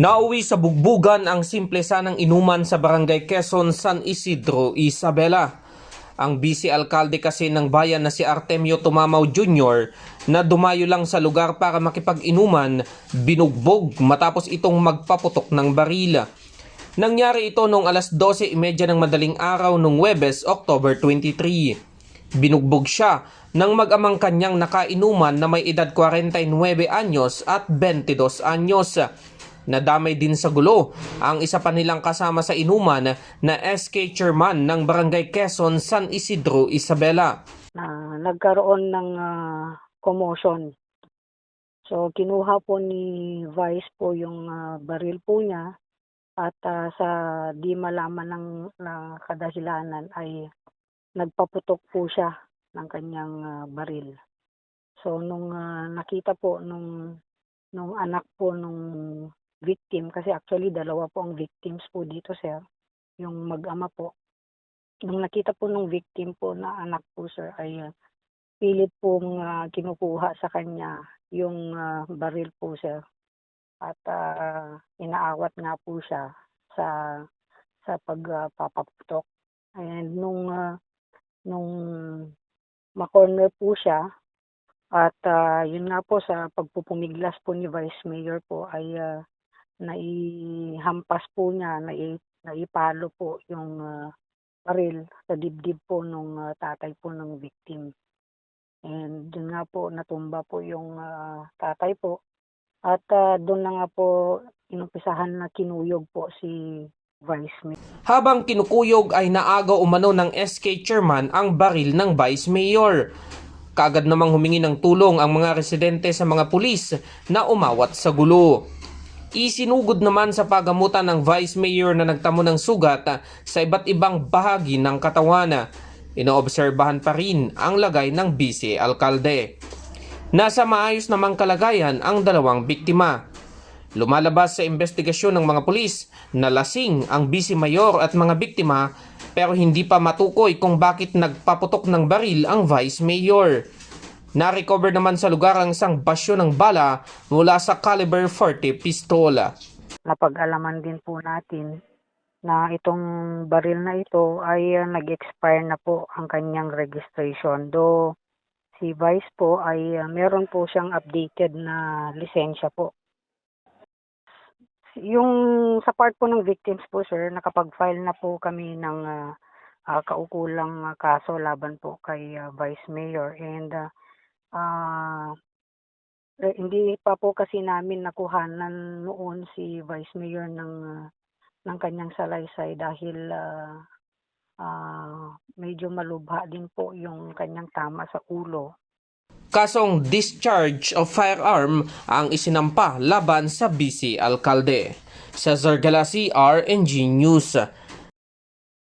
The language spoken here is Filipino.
Nauwi sa bugbugan ang simple sanang inuman sa barangay Quezon, San Isidro, Isabela. Ang vice alkalde kasi ng bayan na si Artemio Tumamaw Jr. na dumayo lang sa lugar para makipag-inuman, binugbog matapos itong magpaputok ng barila. Nangyari ito noong alas 12.30 ng madaling araw noong Webes, October 23. Binugbog siya ng mag-amang kanyang nakainuman na may edad 49 anyos at 22 anyos. Nadamay din sa gulo ang isa pa nilang kasama sa inuman na SK chairman ng Barangay Quezon, San Isidro, Isabela. na nagkaroon ng ah, commotion. So kinuha po ni Vice po yung ah, baril po niya at ah, sa di malaman ng, ng kadahilanan ay nagpaputok po siya ng kanyang ah, baril. So nung ah, nakita po nung nung anak po nung victim kasi actually dalawa po ang victims po dito sir, yung mag-ama po. Nung nakita po nung victim po na anak po sir ay ah, pilit pong ah, kinukuha sa kanya yung ah, baril po sir. At ah, inaawat nga po siya sa sa pagpapaputok. And nung ah, nung ma-corner po siya at ah, yun nga po sa pagpupumiglas po ni Vice Mayor po ay ah, naihampas po niya, nai, naipalo po yung ah, baril sa dibdib po nung ah, tatay po ng victim. And doon nga po natumba po yung ah, tatay po. At ah, doon na nga po inumpisahan na kinuyog po si Vice Mayor. Habang kinukuyog ay naagaw umano ng SK chairman ang baril ng vice mayor. Kaagad namang humingi ng tulong ang mga residente sa mga pulis na umawat sa gulo. Isinugod naman sa pagamutan ng vice mayor na nagtamo ng sugat sa iba't ibang bahagi ng katawan. Inoobserbahan pa rin ang lagay ng vice alkalde. Nasa maayos namang kalagayan ang dalawang biktima. Lumalabas sa investigasyon ng mga pulis na lasing ang vice mayor at mga biktima pero hindi pa matukoy kung bakit nagpaputok ng baril ang vice mayor. Na-recover naman sa lugar ang isang basyo ng bala mula sa caliber 40 pistola. Napag-alaman din po natin na itong baril na ito ay ah, nag-expire na po ang kanyang registration. Do si Vice po ay ah, meron po siyang updated na lisensya po. Yung sa part po ng victims po sir, nakapag-file na po kami ng ah, ah, kaukulang kaso laban po kay ah, Vice Mayor and ah, ah, eh, hindi pa po kasi namin nakuhanan noon si Vice Mayor ng ng kanyang salaysay dahil ah, ah, medyo malubha din po yung kanyang tama sa ulo. Kasong discharge of firearm ang isinampa laban sa BC Alkalde. Sa Zargalasi RNG News,